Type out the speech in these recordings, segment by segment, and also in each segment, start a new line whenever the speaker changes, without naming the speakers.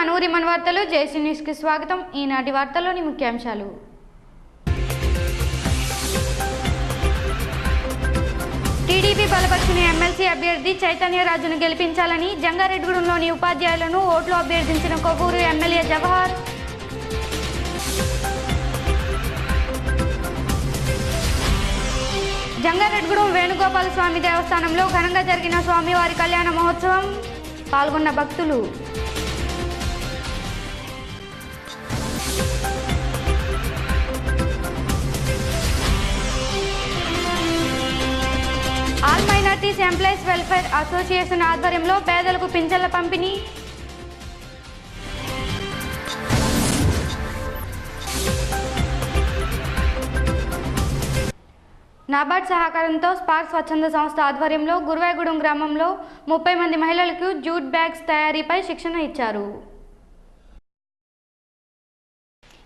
వార్తలు జేసీ న్యూస్కి స్వాగతం. ఈనాటి వార్తల్లోని ముఖ్యాంశాలు. టీడీపీ బలపరిచిన ఎమ్మెల్సీ అభ్యర్థి చైతన్యరాజును గెలిపించాలని జంగారెడ్డిగూడెంలోని ఉపాధ్యాయులను ఓట్లు అభ్యర్థించిన కొవ్వూరు ఎమ్మెల్యే జవహర్. జంగారెడ్డిగూడెం వేణుగోపాల స్వామి దేవస్థానంలో ఘనంగా జరిగిన స్వామివారి కళ్యాణ మహోత్సవం. పాల్గొన్న భక్తులు. మైనార్టీస్ ఎంప్లాయీస్ వెల్ఫేర్ అసోసియేషన్ ఆధ్వర్యంలో పేదలకు పింఛన్ల పంపిణీ. నాబార్డ్ సహకారంతో స్పార్క్ స్వచ్ఛంద సంస్థ ఆధ్వర్యంలో గురువాయగూడెం గ్రామంలో ముప్పై మంది మహిళలకు జూట్ బ్యాగ్స్ తయారీపై శిక్షణ ఇచ్చారు.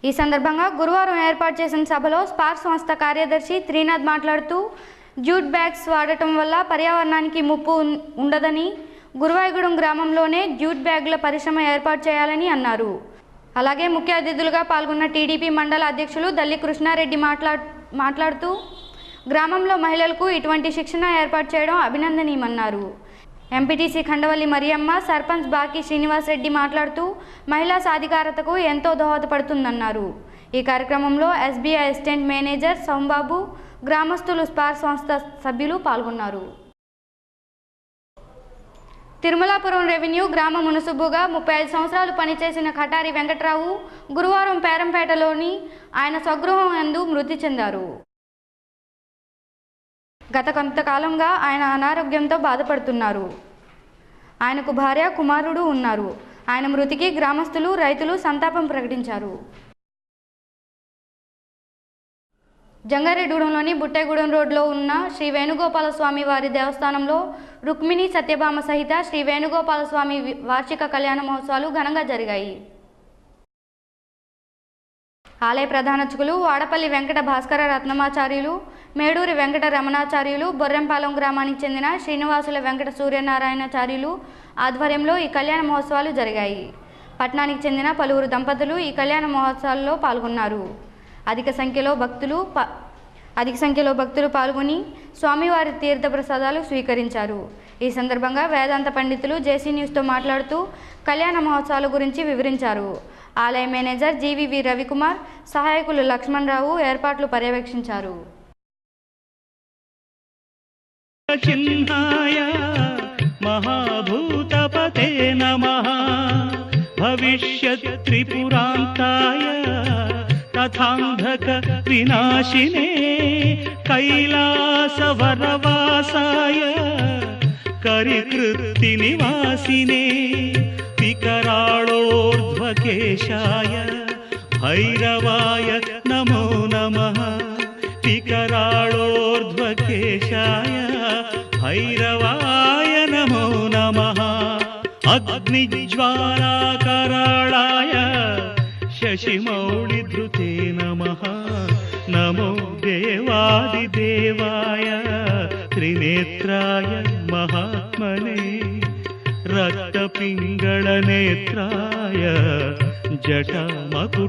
ఈ సందర్భంగా గురువారం ఏర్పాటు చేసిన సభలో స్పార్క్ సంస్థ కార్యదర్శి త్రీనాథ్ మాట్లాడుతూ జూట్ బ్యాగ్స్ వాడటం వల్ల పర్యావరణానికి ముప్పు ఉండదని గురువాయగూడెం గ్రామంలోనే జూట్ బ్యాగుల పరిశ్రమ ఏర్పాటు చేయాలని అన్నారు. అలాగే ముఖ్య అతిథులుగా పాల్గొన్న టీడీపీ మండల అధ్యక్షులు దల్లి కృష్ణారెడ్డి మాట్లా మాట్లాడుతూ గ్రామంలో మహిళలకు ఇటువంటి శిక్షణ ఏర్పాటు చేయడం అభినందనీయమన్నారు. ఎంపీటీసీ ఖండవల్లి మరియమ్మ సర్పంచ్ బాకీ శ్రీనివాసరెడ్డి మాట్లాడుతూ మహిళా సాధికారతకు ఎంతో దోహదపడుతుందన్నారు. ఈ కార్యక్రమంలో ఎస్బీఐ అసిస్టెంట్ మేనేజర్ సోంబాబు గ్రామస్తులు స్పార్ సంస్థ సభ్యులు పాల్గొన్నారు. తిరుమలాపురం రెవెన్యూ గ్రామ మునుసుబుగా ముప్పై ఐదు సంవత్సరాలు పనిచేసిన కటారి వెంకట్రావు గురువారం పేరంపేటలోని ఆయన స్వగృహం యందు మృతి చెందారు. గత కొంతకాలంగా ఆయన అనారోగ్యంతో బాధపడుతున్నారు. ఆయనకు భార్య కుమారుడు ఉన్నారు. ఆయన మృతికి గ్రామస్తులు రైతులు సంతాపం ప్రకటించారు. జంగారెడ్డిగూడెంలోని బుట్టేగూడెం రోడ్లో ఉన్న శ్రీ వేణుగోపాల స్వామి వారి దేవస్థానంలో రుక్మిణి సత్యభామ సహిత శ్రీ వేణుగోపాల స్వామి వార్షిక కళ్యాణ మహోత్సవాలు ఘనంగా జరిగాయి. ఆలయ ప్రధానర్చకులు వాడపల్లి వెంకట భాస్కర రత్నమాచార్యులు మేడూరి వెంకట రమణాచార్యులు బొర్రెంపాలెం గ్రామానికి చెందిన శ్రీనివాసుల వెంకట సూర్యనారాయణాచార్యులు ఆధ్వర్యంలో ఈ కళ్యాణ మహోత్సవాలు జరిగాయి. పట్నానికి చెందిన పలువురు దంపతులు ఈ కళ్యాణ మహోత్సవాల్లో పాల్గొన్నారు. అధిక సంఖ్యలో భక్తులు ప- అధిక సంఖ్యలో భక్తులు పాల్గొని స్వామివారి తీర్థ ప్రసాదాలు స్వీకరించారు. ఈ సందర్భంగా వేదాంత పండితులు జేసీ న్యూస్తో మాట్లాడుతూ కళ్యాణ మహోత్సవాల గురించి వివరించారు. ఆలయ మేనేజర్ జీవీవి రవికుమార్ సహాయకులు లక్ష్మణరావు ఏర్పాట్లు పర్యవేక్షించారు.
మహాభూతపతే భవిష్యత్ త్రిపురాంతాయ थान्धकविनाशिने कैलासवरवासाय करीकृतिनिवासिने पिकराळोर्ध्वकेशाय भैरवाय नमो नमः। पिकराळोर्ध्वकेशाय भैरवाय नमो नमः। अग्निज्वालाकराळाय शशिमौलिधृते नमः। नमो देवादिदेवाय त्रिनेत्राय महात्मने। रक्तपिङ्गळनेत्राय जटमकुटधारिणी।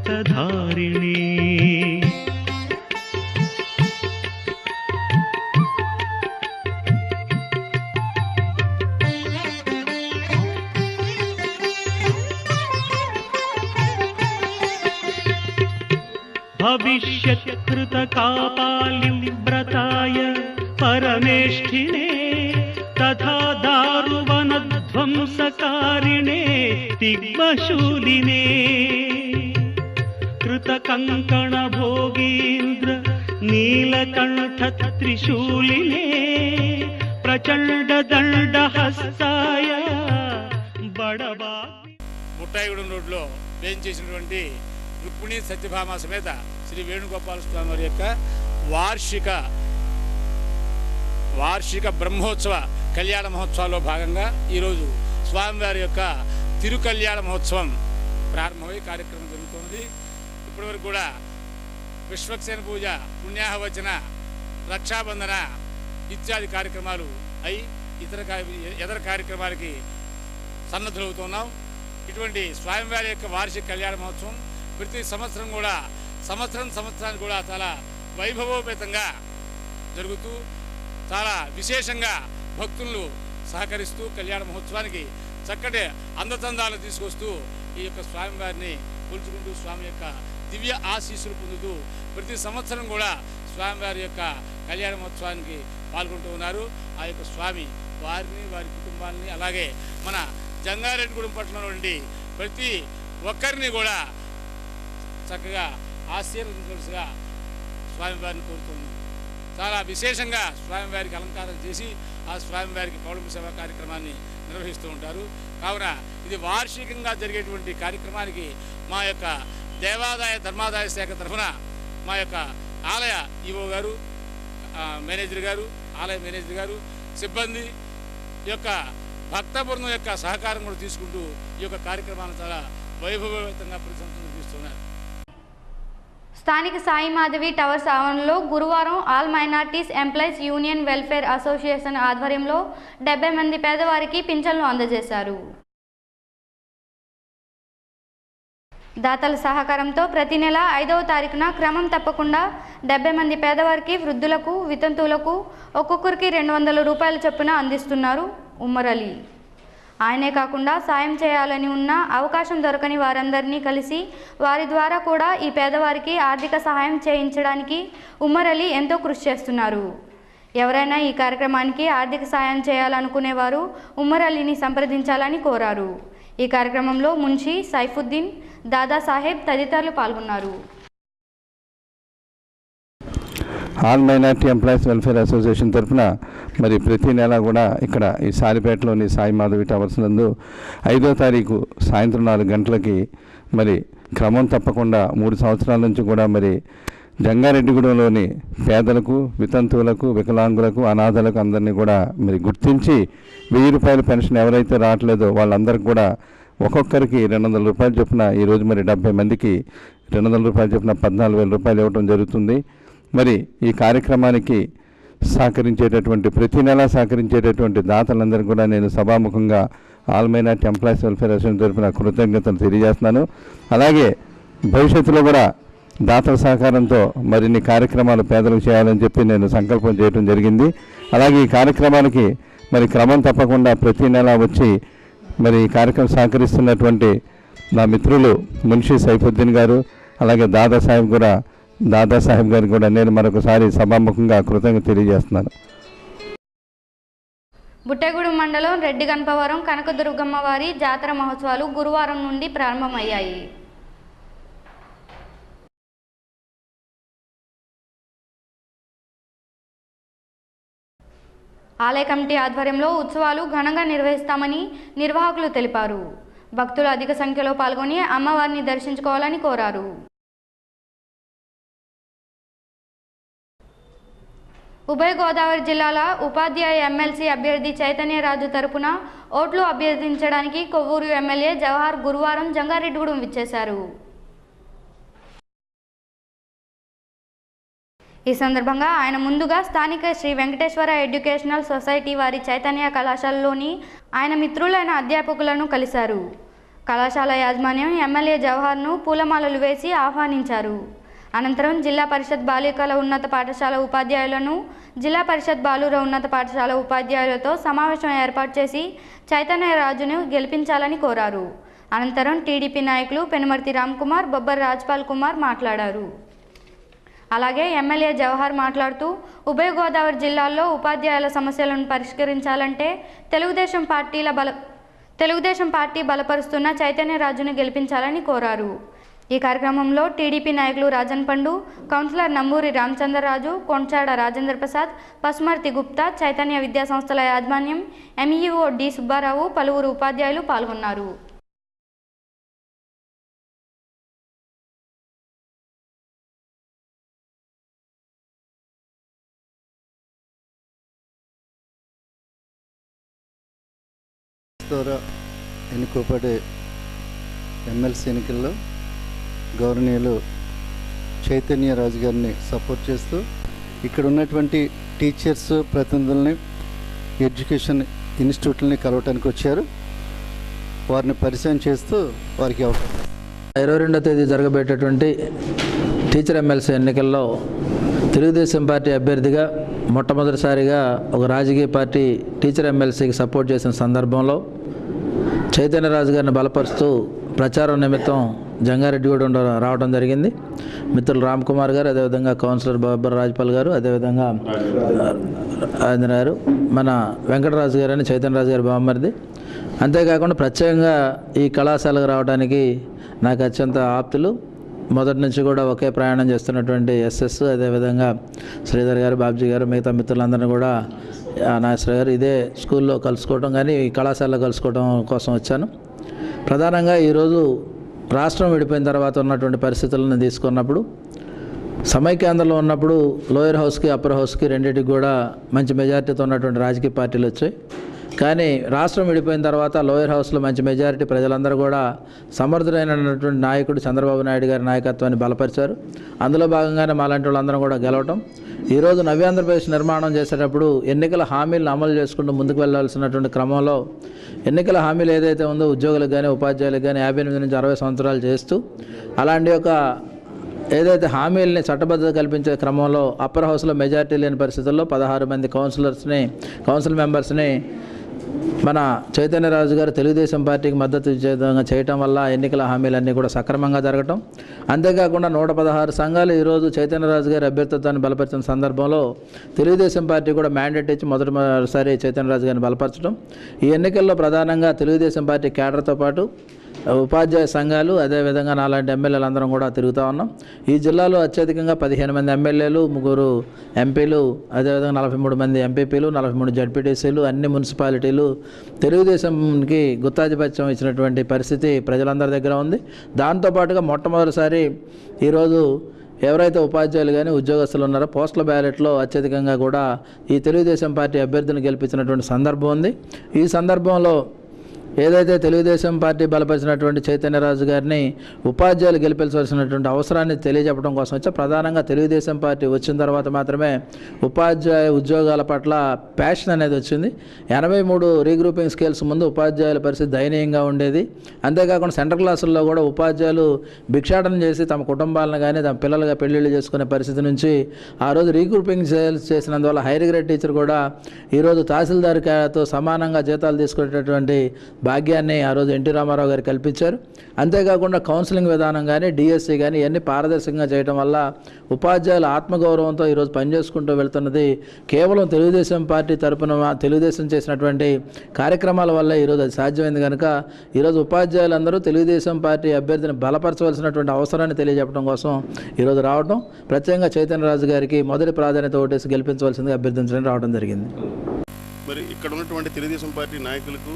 भविष्यत्कृतकापालिव्रताय परमेष्ठिने तथा दारुवनध्वंसकारिणे तिग्मशूलिने कृतकङ्कणभोगीन्द्र नीलकण्ठत्रिशूलिने प्रचण्डदण्डहस्ताय बडबा
ముట్టాయిగూడెం రోడ్లో వేయించేసినటువంటి రుక్మిణి సత్యభామ సమేత శ్రీ వేణుగోపాల స్వామి వారి యొక్క వార్షిక వార్షిక బ్రహ్మోత్సవ కళ్యాణ మహోత్సవాల్లో భాగంగా ఈరోజు స్వామివారి యొక్క తిరుకల్యాణ మహోత్సవం ప్రారంభమై కార్యక్రమం జరుగుతోంది. ఇప్పటివరకు కూడా విశ్వక్సేన పూజ పుణ్యాహవచన రక్షాబంధన ఇత్యాది కార్యక్రమాలు అయి ఇతర ఇతర కార్యక్రమాలకి సన్నద్ధులవుతున్నాం. ఇటువంటి స్వామివారి యొక్క వార్షిక కళ్యాణ మహోత్సవం ప్రతి సంవత్సరం కూడా సంవత్సరం సంవత్సరానికి కూడా చాలా వైభవోపేతంగా జరుగుతూ చాలా విశేషంగా భక్తులను సహకరిస్తూ కళ్యాణ మహోత్సవానికి చక్కటి అందచందాలు తీసుకొస్తూ ఈ యొక్క స్వామివారిని కొలుచుకుంటూ స్వామి యొక్క దివ్య ఆశీస్సులు పొందుతూ ప్రతి సంవత్సరం కూడా స్వామివారి యొక్క కళ్యాణ మహోత్సవానికి పాల్గొంటూ ఉన్నారు. ఆ యొక్క స్వామి వారిని వారి కుటుంబాన్ని అలాగే మన జంగారెడ్డిగూడెం పట్టణంలో నుండి ప్రతి ఒక్కరిని కూడా చక్కగా ఆశీర్వదించవలసిగా స్వామివారిని కోరుతున్నాం. చాలా విశేషంగా స్వామివారికి అలంకారం చేసి ఆ స్వామివారికి పౌర్ణమి సేవా కార్యక్రమాన్ని నిర్వహిస్తూ ఉంటారు. కావున ఇది వార్షికంగా జరిగేటువంటి కార్యక్రమానికి మా యొక్క దేవాదాయ ధర్మాదాయ శాఖ తరఫున మా యొక్క ఆలయ ఈవో గారు మేనేజర్ గారు ఆలయ మేనేజర్ గారు సిబ్బంది ఈ యొక్క భక్త బృందం యొక్క సహకారం కూడా తీసుకుంటూ ఈ యొక్క కార్యక్రమాన్ని చాలా వైభవతంగా ప్రతి సంవత్సరం నిర్వహిస్తున్నారు
స్థానిక సాయి మాధవి టవర్స్ ఆవరణలో గురువారం all minorities employees union welfare association ఆధ్వర్యంలో డెబ్బై మంది పేదవారికి పింఛన్లు అందజేశారు. దాతల సహకారంతో ప్రతి నెల ఐదవ తారీఖున క్రమం తప్పకుండా డెబ్బై మంది పేదవారికి వృద్ధులకు వితంతువులకు ఒక్కొక్కరికి రెండు వందల రూపాయల చొప్పున అందిస్తున్నారు ఉమ్మరలీ. ఆయనే కాకుండా సాయం చేయాలని ఉన్న అవకాశం దొరకని వారందరినీ కలిసి వారి ద్వారా కూడా ఈ పేదవారికి ఆర్థిక సహాయం చేయించడానికి ఉమ్మర్ అలీ ఎంతో కృషి చేస్తున్నారు. ఎవరైనా ఈ కార్యక్రమానికి ఆర్థిక సాయం చేయాలనుకునేవారు ఉమ్మర్ అలీని సంప్రదించాలని కోరారు. ఈ కార్యక్రమంలో మున్షి సైఫుద్దీన్ దాదాసాహెబ్ తదితరులు పాల్గొన్నారు.
All minority employees welfare association తరఫున మరి ప్రతి నెల కూడా ఇక్కడ ఈ సారిపేటలోని సాయి మాధవి టవర్స్ నందు ఐదో తారీఖు సాయంత్రం నాలుగు గంటలకి మరి క్రమం తప్పకుండా మూడు సంవత్సరాల నుంచి కూడా మరి జంగారెడ్డిగూడెంలోని పేదలకు వితంతువులకు వికలాంగులకు అనాథలకు అందరినీ కూడా మరి గుర్తించి వెయ్యి రూపాయల పెన్షన్ ఎవరైతే రావట్లేదో వాళ్ళందరికీ కూడా ఒక్కొక్కరికి రెండు వందల రూపాయలు చొప్పున ఈరోజు మరి డెబ్బై మందికి రెండు వందల రూపాయలు చొప్పున పద్నాలుగు వేల రూపాయలు ఇవ్వడం జరుగుతుంది. మరి ఈ కార్యక్రమానికి సహకరించేటటువంటి ప్రతి నెల సహకరించేటటువంటి దాతలందరికీ కూడా నేను సభాముఖంగా all minority employees welfare association తరఫున కృతజ్ఞతలు తెలియజేస్తున్నాను. అలాగే భవిష్యత్తులో కూడా దాతల సహకారంతో మరిన్ని కార్యక్రమాలు పేదలకు చేయాలని చెప్పి నేను సంకల్పం చేయడం జరిగింది. అలాగే ఈ కార్యక్రమానికి మరి క్రమం తప్పకుండా ప్రతి నెల వచ్చి మరి ఈ కార్యక్రమం సహకరిస్తున్నటువంటి నా మిత్రులు మున్షి సైఫుద్దీన్ గారు అలాగే దాదా సాహెబ్ కూడా దాదాసాహెబ్ గారికి కూడా నేను మరొకసారి సభాముఖంగా కృతజ్ఞత తెలియజేస్తున్నాను.
బుట్టగూడెం మండలం రెడ్డి గణపవరం కనకదుర్గమ్మ వారి జాతర మహోత్సవాలు గురువారం నుండి ప్రారంభమయ్యాయి. ఆలయ కమిటీ ఆధ్వర్యంలో ఉత్సవాలు ఘనంగా నిర్వహిస్తామని నిర్వాహకులు తెలిపారు. భక్తులు అధిక సంఖ్యలో పాల్గొని అమ్మవారిని దర్శించుకోవాలని కోరారు. ఉభయ గోదావరి జిల్లాల ఉపాధ్యాయ ఎమ్మెల్సీ అభ్యర్థి చైతన్యరాజు తరపున ఓట్లు అభ్యర్థించడానికి కొవ్వూరు ఎమ్మెల్యే జవహర్ గురువారం జంగారెడ్డిగూడెం విచ్చేశారు. ఈ సందర్భంగా ఆయన ముందుగా స్థానిక శ్రీ వెంకటేశ్వర ఎడ్యుకేషనల్ సొసైటీ వారి చైతన్య కళాశాలలోని ఆయన మిత్రులైన అధ్యాపకులను కలిశారు. కళాశాల యాజమాన్యం ఎమ్మెల్యే జవహర్ను పూలమాలలు వేసి ఆహ్వానించారు. అనంతరం జిల్లా పరిషత్ బాలికల ఉన్నత పాఠశాల ఉపాధ్యాయులను జిల్లా పరిషత్ బాలుర ఉన్నత పాఠశాల ఉపాధ్యాయులతో సమావేశం ఏర్పాటు చేసి చైతన్య రాజును గెలిపించాలని కోరారు. అనంతరం టీడీపీ నాయకులు పెనుమర్తి రామ్కుమార్ బొబ్బర్ రాజ్పాల్ కుమార్ మాట్లాడారు. అలాగే ఎమ్మెల్యే జవహర్ మాట్లాడుతూ ఉభయ గోదావరి జిల్లాల్లో ఉపాధ్యాయుల సమస్యలను పరిష్కరించాలంటే తెలుగుదేశం పార్టీల బల తెలుగుదేశం పార్టీ బలపరుస్తున్న చైతన్యరాజును గెలిపించాలని కోరారు. ఈ కార్యక్రమంలో టీడీపీ నాయకులు రాజన్ పండు కౌన్సిలర్ నంబూరి రామచంద్రరాజు కొంచాడ రాజేంద్ర ప్రసాద్ పసుమర్తి గుప్తా చైతన్య విద్యా సంస్థల యాజమాన్యం ఎంఈఓ డి సుబ్బారావు పలువురు ఉపాధ్యాయులు పాల్గొన్నారు.
ద్వారా ఎన్నుకోబడే ఎమ్మెల్సీ ఎన్నికల్లో గౌరవనీయులు చైతన్య రాజు గారిని సపోర్ట్ చేస్తూ ఇక్కడ ఉన్నటువంటి టీచర్స్ ప్రతినిధుల్ని ఎడ్యుకేషన్ ఇన్స్టిట్యూట్లని కలవటానికి వచ్చారు. వారిని పరిచయం చేస్తూ వారికి అవకాశం
ఇరవై రెండో తేదీ జరగబోయేటటువంటి టీచర్ ఎమ్మెల్సీ ఎన్నికల్లో తెలుగుదేశం పార్టీ అభ్యర్థిగా మొట్టమొదటిసారిగా ఒక రాజకీయ పార్టీ టీచర్ ఎమ్మెల్సీకి సపోర్ట్ చేసిన సందర్భంలో చైతన్యరాజు గారిని బలపరుస్తూ ప్రచారం నిమిత్తం జంగారెడ్డి కూడా ఉండ రావడం జరిగింది. మిత్రులు రామ్ కుమార్ గారు అదేవిధంగా కౌన్సిలర్ బాబర్ రాజ్పాల్ గారు అదేవిధంగా రాజేంద్ర గారు మన వెంకటరాజు గారు అని చైతన్యరాజు గారి బామ్మరిది. అంతేకాకుండా ప్రత్యేకంగా ఈ కళాశాలకు రావడానికి నాకు అత్యంత ఆప్తులు. మొదటి నుంచి కూడా ఒకే ప్రయాణం చేస్తున్నటువంటి ఎస్ఎస్ అదేవిధంగా శ్రీధర్ గారు బాబ్జీ గారు మిగతా మిత్రులందరినీ కూడా నాగేశ్వర గారు ఇదే స్కూల్లో కలుసుకోవడం కానీ ఈ కళాశాలలో కలుసుకోవడం కోసం వచ్చాను. ప్రధానంగా ఈరోజు రాష్ట్రం విడిపోయిన తర్వాత ఉన్నటువంటి పరిస్థితులను తీసుకున్నప్పుడు సమైక్యాంధ్రలో ఉన్నప్పుడు లోయర్ హౌస్కి అప్పర్ హౌస్కి రెండింటికి కూడా మంచి మెజార్టీతో ఉన్నటువంటి రాజకీయ పార్టీలు వచ్చాయి. కానీ రాష్ట్రం విడిపోయిన తర్వాత లోయర్ హౌస్లో మంచి మెజారిటీ ప్రజలందరూ కూడా సమర్థుడైనటువంటి నాయకుడు చంద్రబాబు నాయుడు గారి నాయకత్వాన్ని బలపరిచారు. అందులో భాగంగానే మాలాంటి వాళ్ళందరం కూడా గెలవటం. ఈరోజు నవ్యాంధ్రప్రదేశ్ నిర్మాణం చేసేటప్పుడు ఎన్నికల హామీలను అమలు చేసుకుంటూ ముందుకు వెళ్ళాల్సినటువంటి క్రమంలో ఎన్నికల హామీలు ఏదైతే ఉందో ఉద్యోగులకు కానీ ఉపాధ్యాయులకు కానీ యాభై ఎనిమిది నుంచి అరవై సంవత్సరాలు చేస్తూ అలాంటి ఒక ఏదైతే హామీలని చట్టబద్ధత కల్పించే క్రమంలో అప్పర్ హౌస్లో మెజారిటీ లేని పరిస్థితుల్లో పదహారు మంది కౌన్సిలర్స్ని కౌన్సిల్ మెంబర్స్ని మన చైతన్యరాజు గారు తెలుగుదేశం పార్టీకి మద్దతు విధంగా చేయటం వల్ల ఎన్నికల హామీలన్నీ కూడా సక్రమంగా జరగటం. అంతేకాకుండా నూట పదహారు సంఘాలు ఈరోజు చైతన్యరాజు గారి అభ్యర్థిత్వాన్ని బలపరిచిన సందర్భంలో తెలుగుదేశం పార్టీ కూడా మ్యాండేట్ ఇచ్చి మొదటిసారి చైతన్యరాజు గారిని బలపరచడం ఈ ఎన్నికల్లో ప్రధానంగా తెలుగుదేశం పార్టీ కేడర్తో పాటు ఉపాధ్యాయ సంఘాలు అదేవిధంగా నాలాంటి ఎమ్మెల్యేలు అందరం కూడా తిరుగుతూ ఉన్నాం. ఈ జిల్లాలో అత్యధికంగా పదిహేను మంది ఎమ్మెల్యేలు ముగ్గురు ఎంపీలు అదేవిధంగా నలభై మూడు మంది ఎంపీపీలు నలభై మూడు జడ్పీటీసీలు అన్ని మున్సిపాలిటీలు. తెలుగుదేశంకి గుత్తాధిపత్యం ఇచ్చినటువంటి పరిస్థితి ప్రజలందరి దగ్గర ఉంది. దాంతోపాటుగా మొట్టమొదటిసారి ఈరోజు ఎవరైతే ఉపాధ్యాయులు కానీ ఉద్యోగస్తులు ఉన్నారో పోస్టల్ బ్యాలెట్లో అత్యధికంగా కూడా ఈ తెలుగుదేశం పార్టీ అభ్యర్థిని గెలిపించినటువంటి సందర్భం ఉంది. ఈ సందర్భంలో ఏదైతే తెలుగుదేశం పార్టీ బలపరిచినటువంటి చైతన్యరాజు గారిని ఉపాధ్యాయులు గెలిపించవలసినటువంటి అవసరాన్ని తెలియజెప్పడం కోసం వచ్చా ప్రధానంగా తెలుగుదేశం పార్టీ వచ్చిన తర్వాత మాత్రమే ఉపాధ్యాయ ఉద్యోగాల పట్ల ప్యాషన్ అనేది వచ్చింది. ఎనభై మూడు రీగ్రూపింగ్ స్కేల్స్ ముందు ఉపాధ్యాయుల పరిస్థితి దయనీయంగా ఉండేది. అంతేకాకుండా సెంటర్ క్లాసుల్లో కూడా ఉపాధ్యాయులు భిక్షాటన చేసి తమ కుటుంబాలను కానీ తమ పిల్లలుగా పెళ్ళిళ్ళు చేసుకునే పరిస్థితి నుంచి ఆ రోజు రీగ్రూపింగ్ సేల్స్ చేసినందువల్ల హైర్ గ్రేడ్ టీచర్ కూడా ఈరోజు తహసీల్దార్తో సమానంగా జీతాలు తీసుకునేటటువంటి భాగ్యాన్ని ఆ రోజు ఎన్టీ రామారావు గారు కల్పించారు. అంతేకాకుండా కౌన్సిలింగ్ విధానం కానీ డిఎస్సి కానీ ఇవన్నీ పారదర్శకంగా చేయడం వల్ల ఉపాధ్యాయుల ఆత్మగౌరవంతో ఈరోజు పనిచేసుకుంటూ వెళ్తున్నది కేవలం తెలుగుదేశం పార్టీ తరపున తెలుగుదేశం చేసినటువంటి కార్యక్రమాల వల్ల ఈరోజు అది సాధ్యమైంది కనుక ఈరోజు ఉపాధ్యాయులందరూ తెలుగుదేశం పార్టీ అభ్యర్థిని బలపరచవలసినటువంటి అవసరాన్ని తెలియజెప్పడం కోసం ఈరోజు రావడం ప్రత్యేకంగా చైతన్యరాజు గారికి మొదటి ప్రాధాన్యత ఓటేసి గెలిపించవలసిందిగా అభ్యర్థించడానికి రావడం జరిగింది.
మరి ఇక్కడ ఉన్నటువంటి తెలుగుదేశం పార్టీ నాయకులకు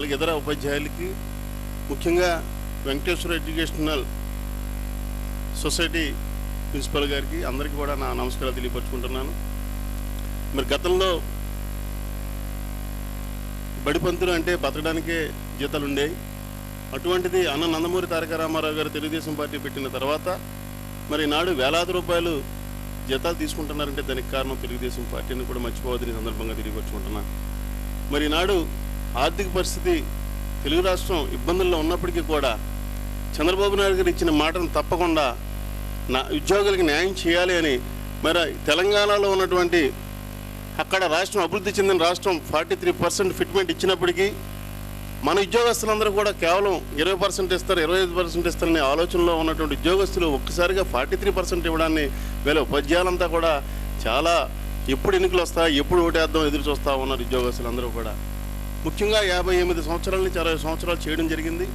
అలాగే ఇతర ఉపాధ్యాయులకి ముఖ్యంగా వెంకటేశ్వర ఎడ్యుకేషనల్ సొసైటీ ప్రిన్సిపల్ గారికి అందరికీ కూడా నా నమస్కారాలు తెలియపరుచుకుంటున్నాను. మరి గతంలో బడిపంతులు అంటే బతకడానికే జీతాలు ఉండేవి అటువంటిది అన్న నందమూరి తారక రామారావు గారు తెలుగుదేశం పార్టీ పెట్టిన తర్వాత మరి నాడు వేలాది రూపాయలు జీతాలు తీసుకుంటున్నారంటే దానికి కారణం తెలుగుదేశం పార్టీని కూడా మర్చిపోవద్దని సందర్భంగా తెలియపరుచుకుంటున్నాను. మరి నాడు ఆర్థిక పరిస్థితి తెలుగు రాష్ట్రం ఇబ్బందుల్లో ఉన్నప్పటికీ కూడా చంద్రబాబు నాయుడు గారు ఇచ్చిన మాటను తప్పకుండా నా ఉద్యోగులకు న్యాయం చేయాలి అని మరి తెలంగాణలో ఉన్నటువంటి అక్కడ రాష్ట్రం అభివృద్ధి చెందిన రాష్ట్రం ఫార్టీ త్రీ పర్సెంట్ ఫిట్మెంట్ ఇచ్చినప్పటికీ మన ఉద్యోగస్తులందరూ కూడా కేవలం ఇరవై పర్సెంట్ ఇస్తారు ఇరవై ఐదు పర్సెంట్ ఇస్తారనే ఆలోచనలో ఉన్నటువంటి ఉద్యోగస్తులు ఒక్కసారిగా ఫార్టీ త్రీ పర్సెంట్ ఇవ్వడాన్ని వీళ్ళ ఉపాధ్యాయులంతా కూడా చాలా ఎప్పుడు ఎన్నికలు వస్తాయి ఎప్పుడు ఓటేద్దాం ఎదురు చూస్తా ఉన్నారు ఉద్యోగస్తులందరూ కూడా. ముఖ్యంగా యాభై ఎనిమిది సంవత్సరాల నుంచి అరవై సంవత్సరాలు చేయడం జరిగింది.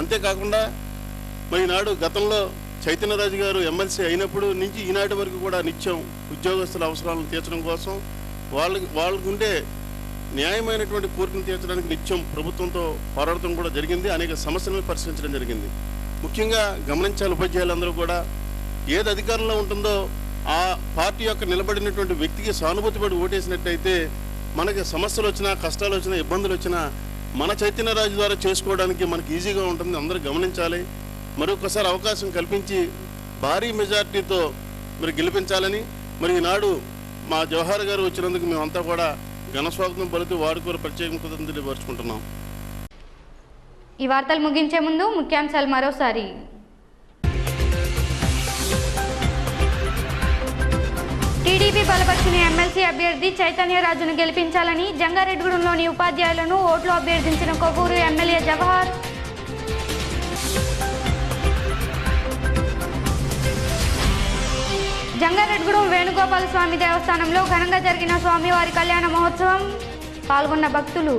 అంతేకాకుండా మరి నాడు గతంలో చైతన్యరాజు గారు ఎమ్మెల్సీ అయినప్పుడు నుంచి ఈనాటి వరకు కూడా నిత్యం ఉద్యోగస్తుల అవసరాలను తీర్చడం కోసం వాళ్ళకి వాళ్ళకుండే న్యాయమైనటువంటి కోరికను తీర్చడానికి నిత్యం ప్రభుత్వంతో పోరాడటం కూడా జరిగింది. అనేక సమస్యలను పరిశీలించడం జరిగింది. ముఖ్యంగా గమనించాలి ఉపాధ్యాయులందరూ కూడా ఏది అధికారంలో ఉంటుందో ఆ పార్టీ యొక్క నిలబడినటువంటి వ్యక్తికి సానుభూతి పడి ఓటేసినట్టయితే మనకి సమస్యలు వచ్చినా కష్టాలు వచ్చినా ఇబ్బందులు వచ్చినా మన చైతన్యరాజు ద్వారా చేసుకోవడానికి మనకి ఈజీగా ఉంటుంది. అందరూ గమనించాలి. మరొకసారి అవకాశం కల్పించి భారీ మెజార్టీతో మీరు గెలిపించాలని మరి ఈనాడు మా జవహర్ గారు వచ్చినందుకు మేమంతా కూడా ఘన స్వాగతం పలుతూ వారికి కూడా ప్రత్యేక కృతజ్ఞతలు తెలియపరుచుకుంటున్నాం.
ఈ వార్తలు ముగించే ముందు ముఖ్యాంశాలు మరోసారి. టీడీపీ బలపరిచిన ఎమ్మెల్సీ అభ్యర్థి చైతన్యరాజును గెలిపించాలని జంగారెడ్డిగూడెంలోని ఉపాధ్యాయులను ఓట్లు అభ్యర్థించిన కొవ్వూరు ఎమ్మెల్యే జవహర్. జంగారెడ్డిగూడెం వేణుగోపాల స్వామి దేవస్థానంలో ఘనంగా జరిగిన స్వామివారి కళ్యాణ మహోత్సవం పాల్గొన్న భక్తులు.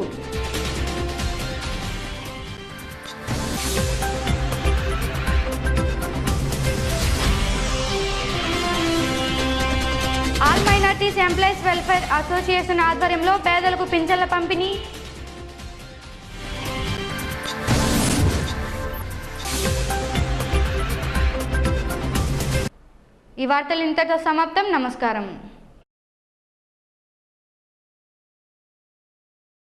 ఆల్ ఎంప్లాయీస్ వెల్ఫేర్ అసోసియేషన్ ఆధ్వర్యంలో పేదలకు పింఛన్ల పంపిణీ. ఈ వార్తలు ఇంతటితో సమాప్తం. నమస్కారం.